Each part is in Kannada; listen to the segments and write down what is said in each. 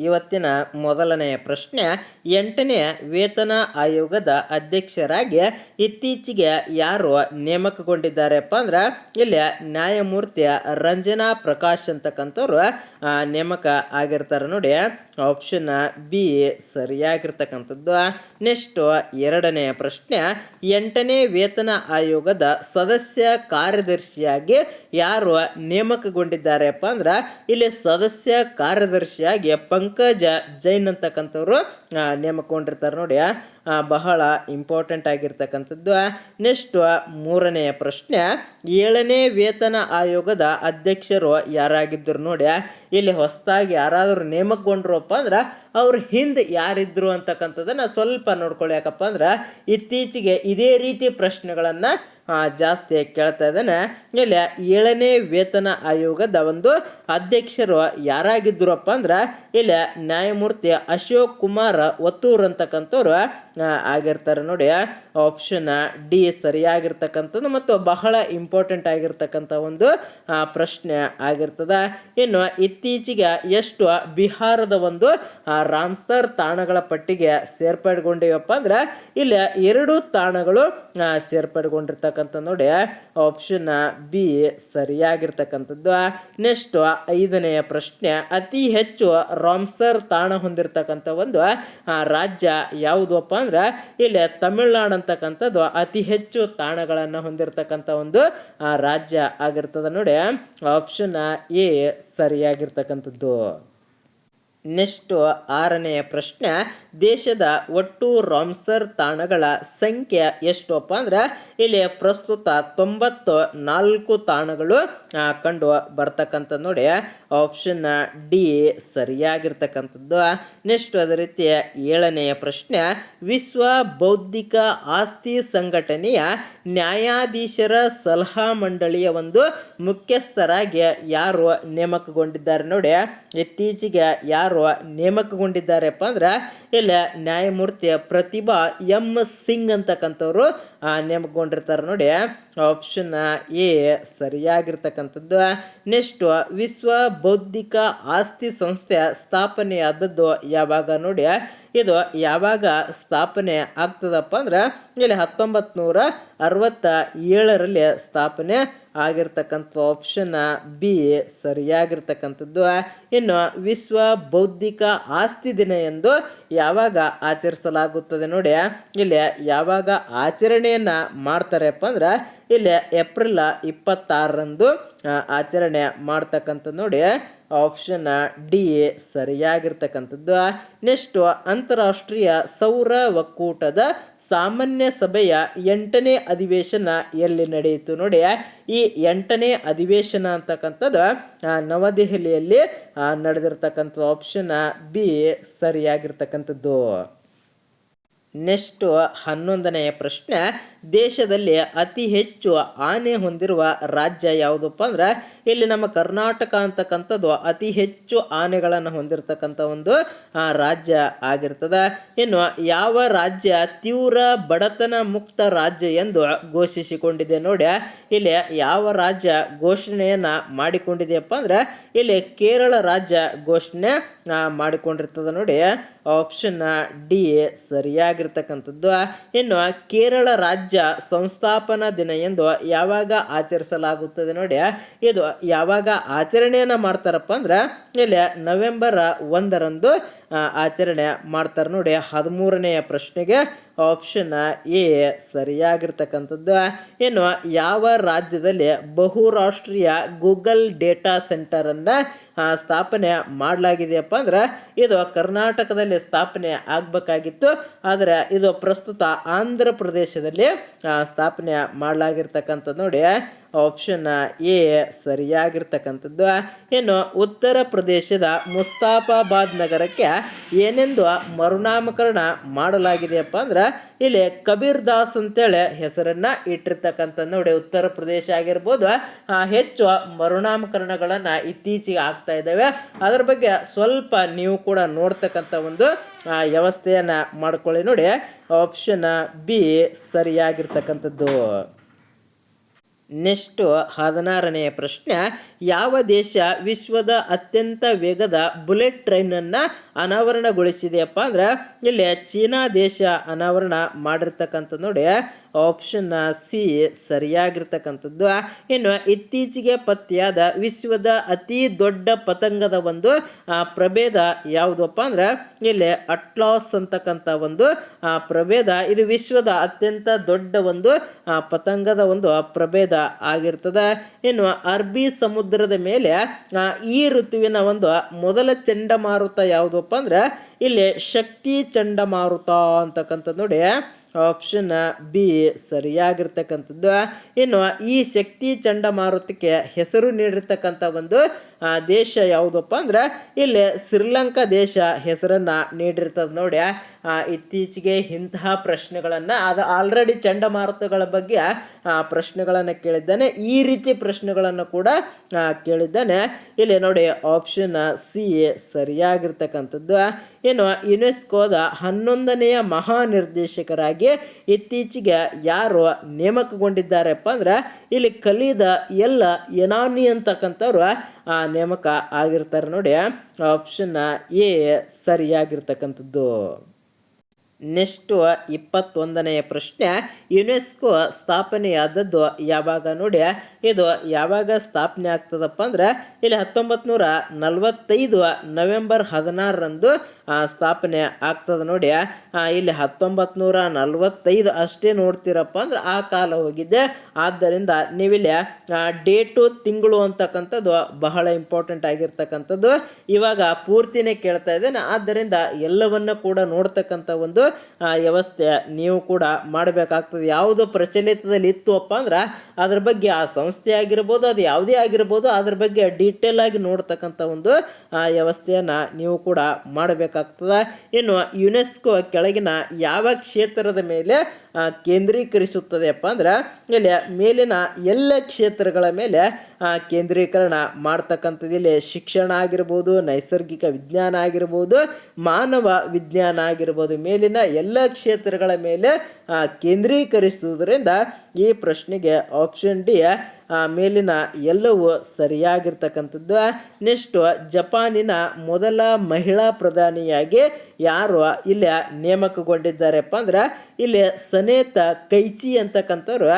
ಇವತ್ತಿನ ಮೊದಲನೆಯ ಪ್ರಶ್ನೆ ಎಂಟನೇ ವೇತನ ಆಯೋಗದ ಅಧ್ಯಕ್ಷರಾಗಿ ಇತ್ತೀಚೆಗೆ ಯಾರು ನೇಮಕಗೊಂಡಿದ್ದಾರೆಪ್ಪ ಅಂದ್ರೆ ಇಲ್ಲಿ ನ್ಯಾಯಮೂರ್ತಿ ರಂಜನಾ ಪ್ರಕಾಶ್ ಅಂತಕ್ಕಂಥವ್ರು ನೇಮಕ ಆಗಿರ್ತಾರೆ ನೋಡಿ. ಆಪ್ಷನ್ ಬಿ ಸರಿಯಾಗಿರ್ತಕ್ಕಂಥದ್ದು. ನೆಕ್ಸ್ಟ್ ಎರಡನೆಯ ಪ್ರಶ್ನೆ, ಎಂಟನೇ ವೇತನ ಆಯೋಗದ ಸದಸ್ಯ ಕಾರ್ಯದರ್ಶಿಯಾಗಿ ಯಾರು ನೇಮಕಗೊಂಡಿದ್ದಾರೆಪ್ಪ ಅಂದ್ರೆ, ಇಲ್ಲಿ ಸದಸ್ಯ ಕಾರ್ಯದರ್ಶಿಯಾಗಿ ಪಂಕಜ ಜೈನ್ ಅಂತಕ್ಕಂಥವ್ರು ನೇಮಕಗೊಂಡಿರ್ತಾರೆ ನೋಡಿ. ಬಹಳ ಇಂಪಾರ್ಟೆಂಟ್ ಆಗಿರ್ತಕ್ಕಂಥದ್ದು. ನೆಕ್ಸ್ಟ್ ಮೂರನೆಯ ಪ್ರಶ್ನೆ, ಏಳನೇ ವೇತನ ಆಯೋಗದ ಅಧ್ಯಕ್ಷರು ಯಾರಾಗಿದ್ದರು ನೋಡಿ ಇಲ್ಲಿ ಹೊಸದಾಗಿ ಯಾರಾದರೂ ನೇಮಕಗೊಂಡ್ರಪ್ಪ ಅಂದ್ರೆ, ಅವ್ರ ಹಿಂದೆ ಯಾರಿದ್ರು ಅಂತಕ್ಕಂಥದ್ದನ್ನು ಸ್ವಲ್ಪ ನೋಡ್ಕೊಳ್ಳಿ ಯಾಕಪ್ಪ ಅಂದ್ರೆ, ಇತ್ತೀಚೆಗೆ ಇದೇ ರೀತಿ ಪ್ರಶ್ನೆಗಳನ್ನು ಜಾಸ್ತಿ ಕೇಳ್ತಾ ಇದ್ದಾನೆ. ಇಲ್ಲಿ ಏಳನೇ ವೇತನ ಆಯೋಗದ ಒಂದು ಅಧ್ಯಕ್ಷರು ಯಾರಾಗಿದ್ದರಪ್ಪ ಅಂದ್ರೆ ಇಲ್ಲಿ, ನ್ಯಾಯಮೂರ್ತಿ ಅಶೋಕ್ ಕುಮಾರ್ ಒತ್ತೂರ್ ಅಂತಕ್ಕಂಥವ್ರು ಆಗಿರ್ತಾರೆ ನೋಡಿ. ಆಪ್ಷನ್ ಡಿ ಸರಿಯಾಗಿರ್ತಕ್ಕಂಥದ್ದು ಮತ್ತು ಬಹಳ ಇಂಪಾರ್ಟೆಂಟ್ ಆಗಿರ್ತಕ್ಕಂಥ ಒಂದು ಪ್ರಶ್ನೆ ಆಗಿರ್ತದ. ಇನ್ನು ಇತ್ತೀಚೆಗೆ ಎಷ್ಟು ಬಿಹಾರದ ಒಂದು ರಾಮ್ಸರ್ ತಾಣಗಳ ಪಟ್ಟಿಗೆ ಸೇರ್ಪಡೆಗೊಂಡಿವಪ್ಪ ಅಂದ್ರೆ, ಇಲ್ಲಿ, ಎರಡು ತಾಣಗಳು ಸೇರ್ಪಡೆಗೊಂಡಿರ್ತಕ್ಕಂಥ ನೋಡಿ. ಆಪ್ಷನ್ ಬಿ ಸರಿಯಾಗಿರ್ತಕ್ಕಂಥದ್ದು. ನೆಕ್ಸ್ಟ್ ಐದನೆಯ ಪ್ರಶ್ನೆ, ಅತಿ ಹೆಚ್ಚು ರಾಮ್ಸರ್ ತಾಣ ಹೊಂದಿರತಕ್ಕಂಥ ಒಂದು ರಾಜ್ಯ ಯಾವುದಪ್ಪ ಅಂದ್ರೆ, ಇಲ್ಲಿ ತಮಿಳ್ನಾಡು ಅಂತಕ್ಕಂಥದ್ದು ಅತಿ ಹೆಚ್ಚು ತಾಣಗಳನ್ನು ಹೊಂದಿರತಕ್ಕಂಥ ಒಂದು ರಾಜ್ಯ ಆಗಿರ್ತದೆ ನೋಡಿ. ಆಪ್ಷನ್ ಎ ಸರಿಯಾಗಿರ್ತಕ್ಕಂಥದ್ದು. ನೆಕ್ಸ್ಟ್ ಆರನೆಯ ಪ್ರಶ್ನೆ, ದೇಶದ ಒಟ್ಟು ರಾಮ್ಸರ್ ತಾಣಗಳ ಸಂಖ್ಯೆ ಎಷ್ಟಪ್ಪ ಅಂದ್ರೆ, ಇಲ್ಲಿ ಪ್ರಸ್ತುತ ತೊಂಬತ್ತು ನಾಲ್ಕು ತಾಣಗಳು ಕಂಡು ಬರ್ತಕ್ಕಂಥ ನೋಡಿ. Option D ಸರಿಯಾಗಿರ್ತಕ್ಕಂಥದ್ದು. ನೆಕ್ಸ್ಟ್ ಅದೇ ರೀತಿ ಏಳನೆಯ ಪ್ರಶ್ನೆ, ವಿಶ್ವ ಬೌದ್ಧಿಕ ಆಸ್ತಿ ಸಂಘಟನೆಯ ನ್ಯಾಯಾಧೀಶರ ಸಲಹಾ ಮಂಡಳಿಯ ಒಂದು ಮುಖ್ಯಸ್ಥರಾಗಿ ಯಾರು ನೇಮಕಗೊಂಡಿದ್ದಾರೆ ನೋಡಿ, ಇತ್ತೀಚೆಗೆ ಯಾರು ನೇಮಕಗೊಂಡಿದ್ದಾರೆಪ್ಪ ಅಂದ್ರೆ ಇಲ್ಲಿ ನ್ಯಾಯಮೂರ್ತಿ ಪ್ರತಿಭಾ ಎಂ ಸಿಂಗ್ ಅಂತಕ್ಕಂಥವ್ರು ನೇಮಕೊಂಡಿರ್ತಾರೆ ನೋಡಿ. ಆಪ್ಷನ್ ಎ ಸರಿಯಾಗಿರ್ತಕ್ಕಂಥದ್ದು. ನೆಕ್ಸ್ಟ್ ವಿಶ್ವ ಬೌದ್ಧಿಕ ಆಸ್ತಿ ಸಂಸ್ಥೆ ಸ್ಥಾಪನೆಯಾದದ್ದು ಯಾವಾಗ ನೋಡಿ. ಇದು ಯಾವಾಗ ಸ್ಥಾಪನೆ ಆಗ್ತದಪ್ಪ ಅಂದ್ರೆ ಇಲ್ಲಿ ಹತ್ತೊಂಬತ್ತು ನೂರ ಅರವತ್ತ ಏಳರಲ್ಲಿ ಸ್ಥಾಪನೆ ಆಗಿರ್ತಕ್ಕಂಥ ಆಪ್ಷನ್ ಬಿ ಸರಿಯಾಗಿರ್ತಕ್ಕಂಥದ್ದು. ಇನ್ನು ವಿಶ್ವ ಬೌದ್ಧಿಕ ಆಸ್ತಿ ದಿನ ಎಂದು ಯಾವಾಗ ಆಚರಿಸಲಾಗುತ್ತದೆ ನೋಡಿ, ಇಲ್ಲಿ ಯಾವಾಗ ಆಚರಣೆಯನ್ನ ಮಾಡ್ತಾರಪ್ಪ ಅಂದ್ರೆ ಇಲ್ಲಿ ಏಪ್ರಿಲ್ ಇಪ್ಪತ್ತಾರರಂದು ಆಚರಣೆ ಮಾಡ್ತಕ್ಕಂಥದ್ದು ನೋಡಿ. ಆಪ್ಷನ್ ಡಿ ಎ ಸರಿಯಾಗಿರ್ತಕ್ಕಂಥದ್ದು. ನೆಕ್ಸ್ಟ್ ಅಂತಾರಾಷ್ಟ್ರೀಯ ಸೌರ ಒಕ್ಕೂಟದ ಸಾಮಾನ್ಯ ಸಭೆಯ ಎಂಟನೇ ಅಧಿವೇಶನ ಎಲ್ಲಿ ನಡೆಯಿತು ನೋಡಿ ಈ ಎಂಟನೇ ಅಧಿವೇಶನ ಅಂತಕ್ಕಂಥದ್ದು ನವದೆಹಲಿಯಲ್ಲಿ ನಡೆದಿರ್ತಕ್ಕಂಥ ಆಪ್ಷನ್ ಬಿ ಸರಿಯಾಗಿರ್ತಕ್ಕಂಥದ್ದು. ನೆಕ್ಸ್ಟ್ ಹನ್ನೊಂದನೆಯ ಪ್ರಶ್ನೆ, ದೇಶದಲ್ಲಿ ಅತಿ ಹೆಚ್ಚು ಆನೆ ಹೊಂದಿರುವ ರಾಜ್ಯ ಯಾವುದಪ್ಪ ಅಂದ್ರೆ ಇಲ್ಲಿ ನಮ್ಮ ಕರ್ನಾಟಕ ಅಂತಕ್ಕಂಥದ್ದು ಅತಿ ಹೆಚ್ಚು ಆನೆಗಳನ್ನು ಹೊಂದಿರತಕ್ಕಂಥ ಒಂದು ರಾಜ್ಯ ಆಗಿರ್ತದೆ. ಇನ್ನು ಯಾವ ರಾಜ್ಯ ತೀವ್ರ ಬಡತನ ಮುಕ್ತ ರಾಜ್ಯ ಎಂದು ಘೋಷಿಸಿಕೊಂಡಿದೆ ನೋಡಿ, ಇಲ್ಲಿ ಯಾವ ರಾಜ್ಯ ಘೋಷಣೆಯನ್ನು ಮಾಡಿಕೊಂಡಿದೆಯಪ್ಪ ಅಂದ್ರೆ, ಇಲ್ಲಿ ಕೇರಳ ರಾಜ್ಯ ಘೋಷಣೆ ಮಾಡಿಕೊಂಡಿರ್ತದೆ ನೋಡಿ. ಆಪ್ಷನ್ ಡಿ ಸರಿಯಾಗಿರ್ತಕ್ಕಂಥದ್ದು. ಇನ್ನು ಕೇರಳ ರಾಜ್ಯ ಸಂಸ್ಥಾಪನಾ ದಿನ ಎಂದು ಯಾವಾಗ ಆಚರಿಸಲಾಗುತ್ತದೆ ನೋಡಿ, ಇದು ಯಾವಾಗ ಆಚರಣೆಯನ್ನು ಮಾಡ್ತಾರಪ್ಪ ಅಂದ್ರೆ ಇಲ್ಲಿ ನವೆಂಬರ್ ಒಂದರಂದು ಆಚರಣೆ ಮಾಡ್ತಾರೆ ನೋಡಿ. ಹದಿಮೂರನೆಯ ಪ್ರಶ್ನೆಗೆ ಆಪ್ಷನ್ ಎ ಸರಿಯಾಗಿರ್ತಕ್ಕಂಥದ್ದು. ಏನು ಯಾವ ರಾಜ್ಯದಲ್ಲಿ ಬಹುರಾಷ್ಟ್ರೀಯ ಗೂಗಲ್ ಡೇಟಾ ಸೆಂಟರನ್ನು ಸ್ಥಾಪನೆ ಮಾಡಲಾಗಿದೆಯಪ್ಪ ಅಂದ್ರೆ ಇದು ಕರ್ನಾಟಕದಲ್ಲಿ ಸ್ಥಾಪನೆ ಆಗಬೇಕಾಗಿತ್ತು. ಆದರೆ ಇದು ಪ್ರಸ್ತುತ ಆಂಧ್ರ ಪ್ರದೇಶದಲ್ಲಿ ಸ್ಥಾಪನೆ ಮಾಡಲಾಗಿರ್ತಕ್ಕಂಥದ್ದು ನೋಡಿ. ಆಪ್ಷನ್ ಎ ಸರಿಯಾಗಿರ್ತಕ್ಕಂಥದ್ದು. ಏನು ಉತ್ತರ ಪ್ರದೇಶದ ಮುಸ್ತಾಫಾಬಾದ್ ನಗರಕ್ಕೆ ಏನೆಂದು ಮರುನಾಮಕರಣ ಮಾಡಲಾಗಿದೆಯಪ್ಪ ಅಂದ್ರೆ ಇಲ್ಲಿ ಕಬೀರ್ ದಾಸ್ ಅಂತೇಳಿ ಹೆಸರನ್ನ ಇಟ್ಟಿರ್ತಕ್ಕಂಥ ನೋಡಿ, ಉತ್ತರ ಪ್ರದೇಶ ಆಗಿರ್ಬೋದು. ಹೆಚ್ಚು ಮರುನಾಮಕರಣಗಳನ್ನ ಇತ್ತೀಚೆಗೆ ಆಗ್ತಾ ಇದ್ದಾವೆ. ಅದರ ಬಗ್ಗೆ ಸ್ವಲ್ಪ ನೀವು ಕೂಡ ನೋಡ್ತಕ್ಕಂಥ ಒಂದು ವ್ಯವಸ್ಥೆಯನ್ನ ಮಾಡ್ಕೊಳ್ಳಿ. ನೋಡಿ ಆಪ್ಷನ್ ಬಿ ಸರಿಯಾಗಿರ್ತಕ್ಕಂಥದ್ದು. ನೆಕ್ಸ್ಟ್ ಹದಿನಾರನೆಯ ಪ್ರಶ್ನೆ ಯಾವ ದೇಶ ವಿಶ್ವದ ಅತ್ಯಂತ ವೇಗದ ಬುಲೆಟ್ ಟ್ರೈನನ್ನು ಅನಾವರಣಗೊಳಿಸಿದೆಯಪ್ಪ ಅಂದ್ರೆ ಇಲ್ಲಿ ಚೀನಾ ದೇಶ ಅನಾವರಣ ಮಾಡಿರ್ತಕ್ಕಂಥದ್ದು ನೋಡಿ ಆಪ್ಷನ್ ಸಿ ಸರಿಯಾಗಿರ್ತಕ್ಕಂಥದ್ದು. ಇನ್ನು ಇತ್ತೀಚೆಗೆ ಪತ್ತೆಯಾದ ವಿಶ್ವದ ಅತಿ ದೊಡ್ಡ ಪತಂಗದ ಒಂದು ಪ್ರಭೇದ ಯಾವುದಪ್ಪ ಅಂದ್ರೆ ಇಲ್ಲಿ ಅಟ್ಲಾಸ್ ಅಂತಕ್ಕಂಥ ಒಂದು ಪ್ರಭೇದ. ಇದು ವಿಶ್ವದ ಅತ್ಯಂತ ದೊಡ್ಡ ಒಂದು ಪತಂಗದ ಒಂದು ಪ್ರಭೇದ ಆಗಿರ್ತದೆ. ಇನ್ನು ಅರ್ಬಿ ಸಮುದ್ರದ ಮೇಲೆ ಈ ಋತುವಿನ ಒಂದು ಮೊದಲ ಚಂಡಮಾರುತ ಯಾವುದಪ್ಪ ಅಂದ್ರೆ ಇಲ್ಲಿ ಶಕ್ತಿ ಚಂಡಮಾರುತ ಅಂತಕ್ಕಂಥದ್ದು ನೋಡಿ. ಆಪ್ಷನ್ ಬಿ ಸರಿಯಾಗಿರ್ತಕ್ಕಂಥದ್ದು. ಇನ್ನು ಈ ಶಕ್ತಿ ಚಂಡಮಾರುತಕ್ಕೆ ಹೆಸರು ನೀಡಿರ್ತಕ್ಕಂಥ ಒಂದು ದೇಶ ಯಾವುದಪ್ಪ ಅಂದ್ರೆ, ಇಲ್ಲಿ ಶ್ರೀಲಂಕಾ ದೇಶ ಹೆಸರನ್ನ ನೀಡಿರ್ತದೆ ನೋಡಿ. ಇತ್ತೀಚೆಗೆ ಇಂತಹ ಪ್ರಶ್ನೆಗಳನ್ನು, ಅದು ಆಲ್ರೆಡಿ ಚಂಡಮಾರುತಗಳ ಬಗ್ಗೆ ಪ್ರಶ್ನೆಗಳನ್ನು ಕೇಳಿದ್ದಾನೆ. ಈ ರೀತಿ ಪ್ರಶ್ನೆಗಳನ್ನು ಕೂಡ ಕೇಳಿದ್ದಾನೆ. ಇಲ್ಲಿ ನೋಡಿ, ಆಪ್ಷನ್ ಸಿ ಸರಿಯಾಗಿರ್ತಕ್ಕಂಥದ್ದು. ಇನ್ನು ಯುನೆಸ್ಕೋದ ಹನ್ನೊಂದನೆಯ ಮಹಾ ನಿರ್ದೇಶಕರಾಗಿ ಇತ್ತೀಚೆಗೆ ಯಾರು ನೇಮಕಗೊಂಡಿದ್ದಾರೆಪ್ಪ ಅಂದ್ರೆ, ಇಲ್ಲಿ ಕಲಿದ ಎಲ್ಲ ಯನಾನಿ ಅಂತಕ್ಕಂಥವ್ರು ಆ ನೇಮಕ ಆಗಿರ್ತಾರೆ ನೋಡಿ ಆಪ್ಷನ್ ಎ ಸರಿಯಾಗಿರ್ತಕ್ಕಂಥದ್ದು. ನೆಕ್ಸ್ಟು ಇಪ್ಪತ್ತೊಂದನೆಯ ಪ್ರಶ್ನೆ, ಯುನೆಸ್ಕೋ ಸ್ಥಾಪನೆಯಾದದ್ದು ಯಾವಾಗ ನೋಡಿ, ಇದು ಯಾವಾಗ ಸ್ಥಾಪನೆ ಆಗ್ತದಪ್ಪ ಅಂದ್ರೆ, ಇಲ್ಲಿ ಹತ್ತೊಂಬತ್ತು ನೂರ ನಲವತ್ತೈದು ನವೆಂಬರ್ ಹದಿನಾರರಂದು ಸ್ಥಾಪನೆ ಆಗ್ತದೆ ನೋಡಿ ಇಲ್ಲಿ ಹತ್ತೊಂಬತ್ತು ನೂರ ನಲವತ್ತೈದು ಅಷ್ಟೇ ನೋಡ್ತೀರಪ್ಪ ಅಂದ್ರೆ, ಆ ಕಾಲ ಹೋಗಿದ್ದೆ ಆದ್ದರಿಂದ ನೀವಿಲ್ಲಿ ಡೇಟು, ತಿಂಗಳು ಅಂತಕ್ಕಂಥದ್ದು ಬಹಳ ಇಂಪಾರ್ಟೆಂಟ್ ಆಗಿರ್ತಕ್ಕಂಥದ್ದು. ಇವಾಗ ಪೂರ್ತಿನೇ ಕೇಳ್ತಾ ಇದ್ದೇನೆ. ಆದ್ದರಿಂದ ಎಲ್ಲವನ್ನು ಕೂಡ ನೋಡ್ತಕ್ಕಂಥ ಒಂದು ವ್ಯವಸ್ಥೆ ನೀವು ಕೂಡ ಮಾಡಬೇಕಾಗ್ತದೆ. ಯಾವುದು ಪ್ರಚಲಿತದಲ್ಲಿ ಇತ್ತು ಅಪ್ಪ ಅಂದ್ರೆ ಅದ್ರ ಬಗ್ಗೆ ಆ ಸಂಸ್ಥೆ ಆಗಿರ್ಬೋದು ಅದು ಯಾವುದೇ ಆಗಿರ್ಬೋದು ಅದ್ರ ಬಗ್ಗೆ ಡೀಟೇಲ್ ಆಗಿ ನೋಡ್ತಕ್ಕಂಥ ಒಂದು ಆ, ವ್ಯವಸ್ಥೆಯನ್ನು ನೀವು ಕೂಡ ಮಾಡಬೇಕಾಗ್ತದೆ. ಇನ್ನು ಯುನೆಸ್ಕೋ ಕೆಳಗಿನ ಯಾವ ಕ್ಷೇತ್ರದ ಮೇಲೆ ಕೇಂದ್ರೀಕರಿಸುತ್ತದೆ ಕೇಂದ್ರೀಕರಿಸುತ್ತದೆಯಪ್ಪ ಅಂದ್ರೆ ಇಲ್ಲಿ ಮೇಲಿನ ಎಲ್ಲ ಕ್ಷೇತ್ರಗಳ ಮೇಲೆ ಕೇಂದ್ರೀಕರಣ ಮಾಡ್ತಕ್ಕಂಥದ್ದು ಇಲ್ಲಿ ಶಿಕ್ಷಣ ಆಗಿರ್ಬೋದು, ನೈಸರ್ಗಿಕ ವಿಜ್ಞಾನ ಆಗಿರ್ಬೋದು, ಮಾನವ ವಿಜ್ಞಾನ ಆಗಿರ್ಬೋದು, ಮೇಲಿನ ಎಲ್ಲ ಕ್ಷೇತ್ರಗಳ ಮೇಲೆ ಕೇಂದ್ರೀಕರಿಸುವುದರಿಂದ ಈ ಪ್ರಶ್ನೆಗೆ ಆಪ್ಷನ್ ಡಿ ಮೇಲಿನ ಎಲ್ಲವೂ ಸರಿಯಾಗಿರ್ತಕ್ಕಂಥದ್ದು. ನೆಕ್ಸ್ಟು ಜಪಾನಿನ ಮೊದಲ ಮಹಿಳಾ ಪ್ರಧಾನಿಯಾಗಿ ಯಾರು? ಇಲ್ಲಿ ನೇಮಕಗೊಂಡಿದ್ದಾರೆಪ್ಪ ಅಂದ್ರೆ, ಇಲ್ಲಿ ಸನೇತ ಕೈಚಿ ಅಂತಕ್ಕಂಥವ್ರು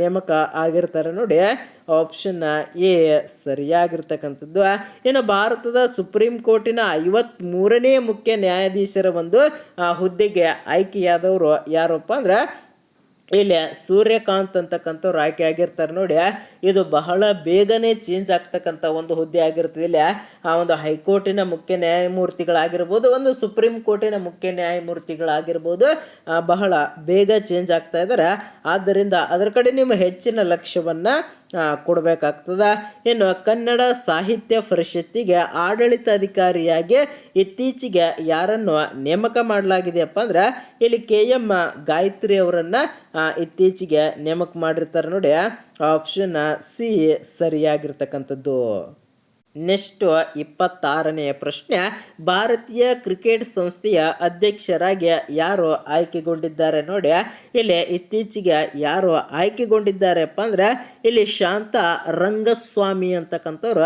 ನೇಮಕ ಆಗಿರ್ತಾರೆ ನೋಡಿ. ಆಪ್ಷನ್ ಎ ಸರಿಯಾಗಿರ್ತಕ್ಕಂಥದ್ದು. ಏನು ಭಾರತದ ಸುಪ್ರೀಂ ಕೋರ್ಟಿನ ಐವತ್ತ್ಮೂರನೇ ಮುಖ್ಯ ನ್ಯಾಯಾಧೀಶರ ಒಂದು ಹುದ್ದೆಗೆ ಆಯ್ಕೆಯಾದವರು ಯಾರಪ್ಪ ಅಂದ್ರೆ, ಇಲ್ಲಿ ಸೂರ್ಯಕಾಂತ್ ಅಂತಕ್ಕಂಥವ್ರು ಆಯ್ಕೆ ಆಗಿರ್ತಾರೆ ನೋಡಿ ಇದು ಬಹಳ ಬೇಗನೆ ಚೇಂಜ್ ಆಗ್ತಕ್ಕಂಥ ಒಂದು ಹುದ್ದೆ ಆಗಿರ್ತದೆ. ಇಲ್ಲಿ ಆ ಒಂದು ಹೈಕೋರ್ಟಿನ ಮುಖ್ಯ ನ್ಯಾಯಮೂರ್ತಿಗಳಾಗಿರ್ಬೋದು, ಒಂದು ಸುಪ್ರೀಂ ಕೋರ್ಟಿನ ಮುಖ್ಯ ನ್ಯಾಯಮೂರ್ತಿಗಳಾಗಿರ್ಬೋದು ಬಹಳ ಬೇಗ ಚೇಂಜ್ ಆಗ್ತಾ ಇದ್ದಾರೆ ಆದ್ದರಿಂದ ಅದರ ಕಡೆ ನಿಮ್ಮ ಹೆಚ್ಚಿನ ಲಕ್ಷ್ಯವನ್ನು ಕೊಡಬೇಕಾಗ್ತದೆ. ಇನ್ನು ಕನ್ನಡ ಸಾಹಿತ್ಯ ಪರಿಷತ್ತಿಗೆ ಆಡಳಿತಾಧಿಕಾರಿಯಾಗಿ ಇತ್ತೀಚೆಗೆ ಯಾರನ್ನು ನೇಮಕ ಮಾಡಲಾಗಿದೆಯಪ್ಪ ಅಂದ್ರೆ, ಇಲ್ಲಿ ಕೆ ಎಂ ಗಾಯತ್ರಿ ಅವರನ್ನು ಇತ್ತೀಚೆಗೆ ನೇಮಕ ಮಾಡಿರ್ತಾರೆ ನೋಡಿ. ಆಪ್ಷನ್ ಸಿ ಸರಿಯಾಗಿರ್ತಕ್ಕಂಥದ್ದು. ನೆಕ್ಸ್ಟ್ ಇಪ್ಪತ್ತಾರನೆಯ ಪ್ರಶ್ನೆ, ಭಾರತೀಯ ಕ್ರಿಕೆಟ್ ಸಂಸ್ಥೆಯ ಅಧ್ಯಕ್ಷರಾಗಿ ಯಾರು ಆಯ್ಕೆಗೊಂಡಿದ್ದಾರೆ ನೋಡಿ. ಇಲ್ಲಿ ಇತ್ತೀಚೆಗೆ ಯಾರು ಆಯ್ಕೆಗೊಂಡಿದ್ದಾರೆಪ್ಪ ಅಂದ್ರೆ, ಇಲ್ಲಿ ಶಾಂತ ರಂಗಸ್ವಾಮಿ ಅಂತಕ್ಕಂಥವ್ರು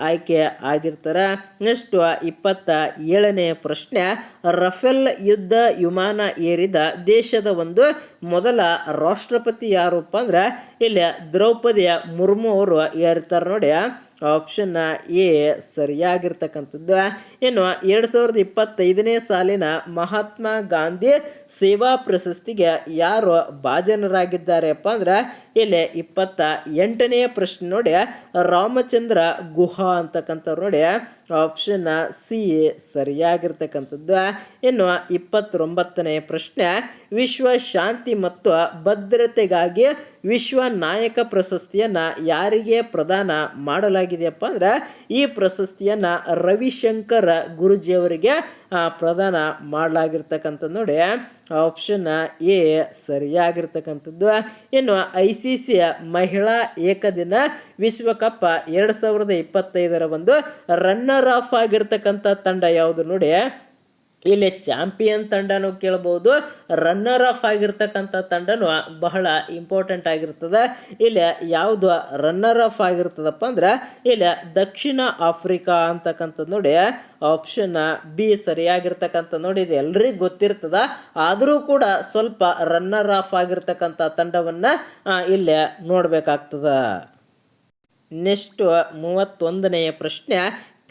ಆಯ್ಕೆ ಆಗಿರ್ತಾರೆ. ನೆಕ್ಸ್ಟ್ ಇಪ್ಪತ್ತ ಏಳನೆಯ ಪ್ರಶ್ನೆ, ರಫೇಲ್ ಯುದ್ಧ ವಿಮಾನ ಏರಿದ ದೇಶದ ಒಂದು ಮೊದಲ ರಾಷ್ಟ್ರಪತಿ ಯಾರಪ್ಪ ಅಂದ್ರೆ, ಇಲ್ಲಿ ದ್ರೌಪದಿ ಮುರ್ಮು ಅವರು ಏರ್ತಾರೆ ನೋಡಿ. ಆಪ್ಷನ್ ಎ ಸರಿಯಾಗಿರ್ತಕ್ಕಂಥದ್ದು. ಏನು ಎರಡು ಸಾವಿರದ ಇಪ್ಪತ್ತೈದನೇ ಸಾಲಿನ ಮಹಾತ್ಮ ಗಾಂಧಿ ಸೇವಾ ಪ್ರಶಸ್ತಿಗೆ ಯಾರು ಭಾಜನರಾಗಿದ್ದಾರೆಪ್ಪ ಅಂದ್ರೆ ಇಲ್ಲಿ ಇಪ್ಪತ್ತ ಎಂಟನೆಯ ಪ್ರಶ್ನೆ ನೋಡಿ ರಾಮಚಂದ್ರ ಗುಹಾ ಅಂತಕ್ಕಂಥವ್ರು ನೋಡಿ ಆಪ್ಷನ್ ಸಿ ಸರಿಯಾಗಿರ್ತಕ್ಕಂಥದ್ದು. ಇನ್ನು ಇಪ್ಪತ್ತೊಂಬತ್ತನೆಯ ಪ್ರಶ್ನೆ, ವಿಶ್ವ ಶಾಂತಿ ಮತ್ತು ಭದ್ರತೆಗಾಗಿ ವಿಶ್ವ ನಾಯಕ ಪ್ರಶಸ್ತಿಯನ್ನು ಯಾರಿಗೆ ಪ್ರದಾನ ಮಾಡಲಾಗಿದೆಯಪ್ಪ ಅಂದ್ರೆ, ಈ ಪ್ರಶಸ್ತಿಯನ್ನು ರವಿಶಂಕರ್ ಗುರುಜಿಯವರಿಗೆ ಪ್ರದಾನ ಮಾಡಲಾಗಿರ್ತಕ್ಕಂಥದ್ದು ನೋಡಿ ಆಪ್ಷನ್ ಎ ಸರಿಯಾಗಿರ್ತಕ್ಕಂಥದ್ದು. ಇನ್ನು ಐ ಸಿ ಮಹಿಳಾ ಏಕದಿನ ವಿಶ್ವಕಪ್ ಎರಡು ಸಾವಿರದ ಇಪ್ಪತ್ತೈದರ ಒಂದು ರನ್ನರ್ ಆಫ್ ಆಗಿರ್ತಕ್ಕಂಥ ತಂಡ ಯಾವುದು ನೋಡಿ. ಇಲ್ಲಿ ಚಾಂಪಿಯನ್ ತಂಡನೂ ಕೇಳ್ಬೋದು. ರನ್ನರ್ ಆಫ್ ಆಗಿರ್ತಕ್ಕಂಥ ತಂಡನೂ ಬಹಳ ಇಂಪಾರ್ಟೆಂಟ್ ಆಗಿರ್ತದೆ. ಇಲ್ಲಿ ಯಾವುದು ರನ್ನರ್ ಆಫ್ ಆಗಿರ್ತದಪ್ಪ ಅಂದ್ರೆ ಇಲ್ಲಿ ದಕ್ಷಿಣ ಆಫ್ರಿಕಾ ಅಂತಕ್ಕಂಥದ್ದು ನೋಡಿ. ಆಪ್ಷನ್ ಬಿ ಸರಿಯಾಗಿರ್ತಕ್ಕಂಥ ನೋಡಿ, ಇದು ಎಲ್ರಿಗೂ ಗೊತ್ತಿರ್ತದ. ಆದರೂ ಕೂಡ ಸ್ವಲ್ಪ ರನ್ನರ್ ಆಫ್ ಆಗಿರ್ತಕ್ಕಂಥ ತಂಡವನ್ನು ಇಲ್ಲಿ ನೋಡಬೇಕಾಗ್ತದ. ನೆಕ್ಸ್ಟು ಮೂವತ್ತೊಂದನೆಯ ಪ್ರಶ್ನೆ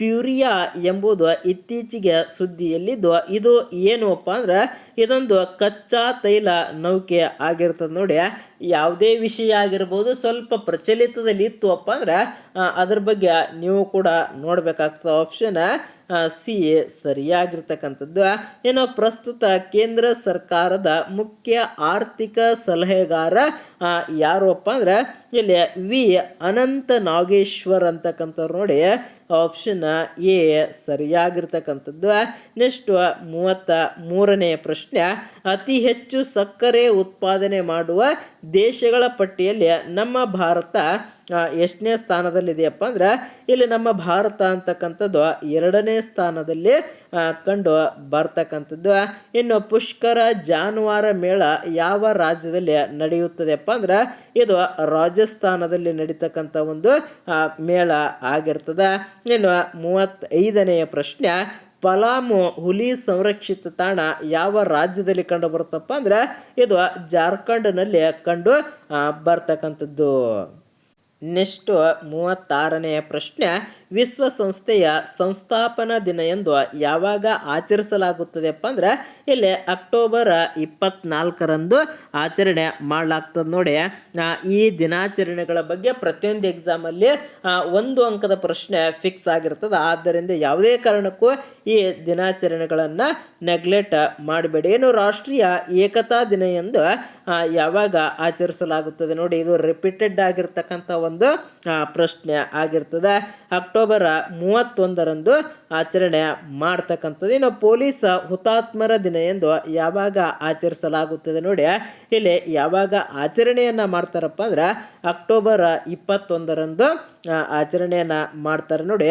ಪ್ಯೂರಿಯಾ ಎಂಬುದು ಇತ್ತೀಚೆಗೆ ಸುದ್ದಿಯಲ್ಲಿದ್ದು, ಇದು ಏನಪ್ಪ ಅಂದ್ರೆ ಇದೊಂದು ಕಚ್ಚಾ ತೈಲ ನೌಕೆ ಆಗಿರ್ತದೆ ನೋಡಿ. ಯಾವುದೇ ವಿಷಯ ಆಗಿರ್ಬೋದು, ಸ್ವಲ್ಪ ಪ್ರಚಲಿತದಲ್ಲಿ ಇತ್ತುವಪ್ಪ ಅಂದ್ರೆ ಅದ್ರ ಬಗ್ಗೆ ನೀವು ಕೂಡ ನೋಡಬೇಕಾಗ್ತದೆ. Option C ಸರಿಯಾಗಿರ್ತಕ್ಕಂಥದ್ದು. ಏನೋ ಪ್ರಸ್ತುತ ಕೇಂದ್ರ ಸರ್ಕಾರದ ಮುಖ್ಯ ಆರ್ಥಿಕ ಸಲಹೆಗಾರ ಯಾರಪ್ಪ ಅಂದ್ರೆ ಇಲ್ಲಿ ವಿ ಅನಂತ ನಾಗೇಶ್ವರ್ ಅಂತಕ್ಕಂಥವ್ರು ನೋಡಿ ಆಪ್ಷನ್ ಎ ಸರಿಯಾಗಿರ್ತಕ್ಕಂಥದ್ದು. ನೆಕ್ಸ್ಟ್ ಮೂವತ್ತ ಮೂರನೆಯ ಪ್ರಶ್ನೆ, ಅತಿ ಹೆಚ್ಚು ಸಕ್ಕರೆ ಉತ್ಪಾದನೆ ಮಾಡುವ ದೇಶಗಳ ಪಟ್ಟಿಯಲ್ಲಿ ನಮ್ಮ ಭಾರತ ಎಷ್ಟನೇ ಸ್ಥಾನದಲ್ಲಿದೆಯಪ್ಪ ಅಂದ್ರೆ, ಇಲ್ಲಿ ನಮ್ಮ ಭಾರತ ಅಂತಕ್ಕಂಥದ್ದು ಎರಡನೇ ಸ್ಥಾನದಲ್ಲಿ ಕಂಡು ಬರ್ತಕ್ಕಂಥದ್ದು. ಇನ್ನು ಪುಷ್ಕರ ಜಾನುವಾರ ಮೇಳ ಯಾವ ರಾಜ್ಯದಲ್ಲಿ ನಡೆಯುತ್ತದೆಪ್ಪ ಅಂದ್ರೆ ಇದು ರಾಜಸ್ಥಾನದಲ್ಲಿ ನಡೀತಕ್ಕಂಥ ಒಂದು ಮೇಳ ಆಗಿರ್ತದೆ. ಇನ್ನು ಮೂವತ್ತೈದನೆಯ ಪ್ರಶ್ನೆ, ಪಲಾಮು ಹುಲಿ ಸಂರಕ್ಷಿತ ತಾಣ ಯಾವ ರಾಜ್ಯದಲ್ಲಿ ಕಂಡು ಬರುತ್ತಪ್ಪ ಅಂದ್ರೆ ಇದು ಜಾರ್ಖಂಡ್ನಲ್ಲಿ ಕಂಡು ಬರ್ತಕ್ಕಂಥದ್ದು. ನೆಕ್ಸ್ಟ್ ಮೂವತ್ತಾರನೆಯ ಪ್ರಶ್ನೆ ವಿಶ್ವಸಂಸ್ಥೆಯ ಸಂಸ್ಥಾಪನಾ ದಿನ ಎಂದು ಯಾವಾಗ ಆಚರಿಸಲಾಗುತ್ತದೆಪ್ಪ ಅಂದ್ರೆ ಇಲ್ಲಿ ಅಕ್ಟೋಬರ್ ಇಪ್ಪತ್ನಾಲ್ಕರಂದು ಆಚರಣೆ ಮಾಡಲಾಗ್ತದೆ ನೋಡಿ. ಈ ದಿನಾಚರಣೆಗಳ ಬಗ್ಗೆ ಪ್ರತಿಯೊಂದು ಎಕ್ಸಾಮಲ್ಲಿ ಒಂದು ಅಂಕದ ಪ್ರಶ್ನೆ ಫಿಕ್ಸ್ ಆಗಿರ್ತದೆ. ಆದ್ದರಿಂದ ಯಾವುದೇ ಕಾರಣಕ್ಕೂ ಈ ದಿನಾಚರಣೆಗಳನ್ನು ನೆಗ್ಲೆಕ್ಟ್ ಮಾಡಬೇಡಿ. ಏನು ರಾಷ್ಟ್ರೀಯ ಏಕತಾ ದಿನ ಎಂದು ಯಾವಾಗ ಆಚರಿಸಲಾಗುತ್ತದೆ ನೋಡಿ. ಇದು ರಿಪೀಟೆಡ್ ಆಗಿರ್ತಕ್ಕಂಥ ಒಂದು ಪ್ರಶ್ನೆ ಆಗಿರ್ತದೆ. ಅಕ್ಟೋಬರ್ ಮೂವತ್ತೊಂದರಂದು ಆಚರಣೆ ಮಾಡ್ತಕ್ಕಂಥದ್ದು. ಇನ್ನು ಪೊಲೀಸ್ ಹುತಾತ್ಮರ ದಿನ ಎಂದು ಯಾವಾಗ ಆಚರಿಸಲಾಗುತ್ತದೆ ನೋಡಿ, ಇಲ್ಲಿ ಯಾವಾಗ ಆಚರಣೆಯನ್ನು ಮಾಡ್ತಾರಪ್ಪ ಅಂದ್ರೆ ಅಕ್ಟೋಬರ್ ಇಪ್ಪತ್ತೊಂದರಂದು ಆಚರಣೆಯನ್ನು ಮಾಡ್ತಾರೆ ನೋಡಿ.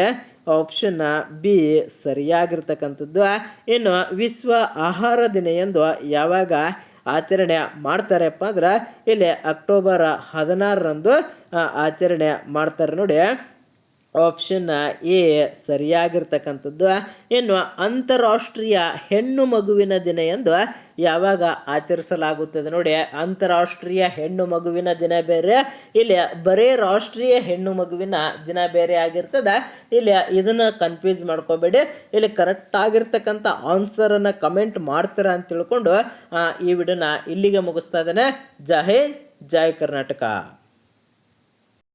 ಆಪ್ಷನ್ ಬಿ ಸರಿಯಾಗಿರ್ತಕ್ಕಂಥದ್ದು. ಇನ್ನು ವಿಶ್ವ ಆಹಾರ ದಿನ ಎಂದು ಯಾವಾಗ ಆಚರಣೆ ಮಾಡ್ತಾರಪ್ಪ ಅಂದ್ರೆ ಇಲ್ಲಿ ಅಕ್ಟೋಬರ್ ಹದಿನಾರರಂದು ಆಚರಣೆ ಮಾಡ್ತಾರೆ ನೋಡಿ. ಆಪ್ಷನ್ ಎ ಸರಿಯಾಗಿರ್ತಕ್ಕಂಥದ್ದು. ಇನ್ನು ಅಂತಾರಾಷ್ಟ್ರೀಯ ಹೆಣ್ಣು ಮಗುವಿನ ದಿನ ಎಂದು ಯಾವಾಗ ಆಚರಿಸಲಾಗುತ್ತದೆ ನೋಡಿ, ಅಂತಾರಾಷ್ಟ್ರೀಯ ಹೆಣ್ಣು ಮಗುವಿನ ದಿನ ಬೇರೆ, ಇಲ್ಲಿ ಬರೇ ರಾಷ್ಟ್ರೀಯ ಹೆಣ್ಣು ಮಗುವಿನ ದಿನ ಬೇರೆ ಆಗಿರ್ತದೆ. ಇಲ್ಲಿ ಇದನ್ನು ಕನ್ಫ್ಯೂಸ್ ಮಾಡ್ಕೋಬೇಡಿ. ಇಲ್ಲಿ ಕರೆಕ್ಟ್ ಆಗಿರ್ತಕ್ಕಂಥ ಆನ್ಸರನ್ನು ಕಮೆಂಟ್ ಮಾಡ್ತೀರಾ ಅಂತ ತಿಳ್ಕೊಂಡು ಈ ವಿಡಿಯೋನ ಇಲ್ಲಿಗೆ ಮುಗಿಸ್ತಾ ಇದ್ದೇನೆ. ಜೈ ಹಿಂದ್, ಜೈ ಕರ್ನಾಟಕ.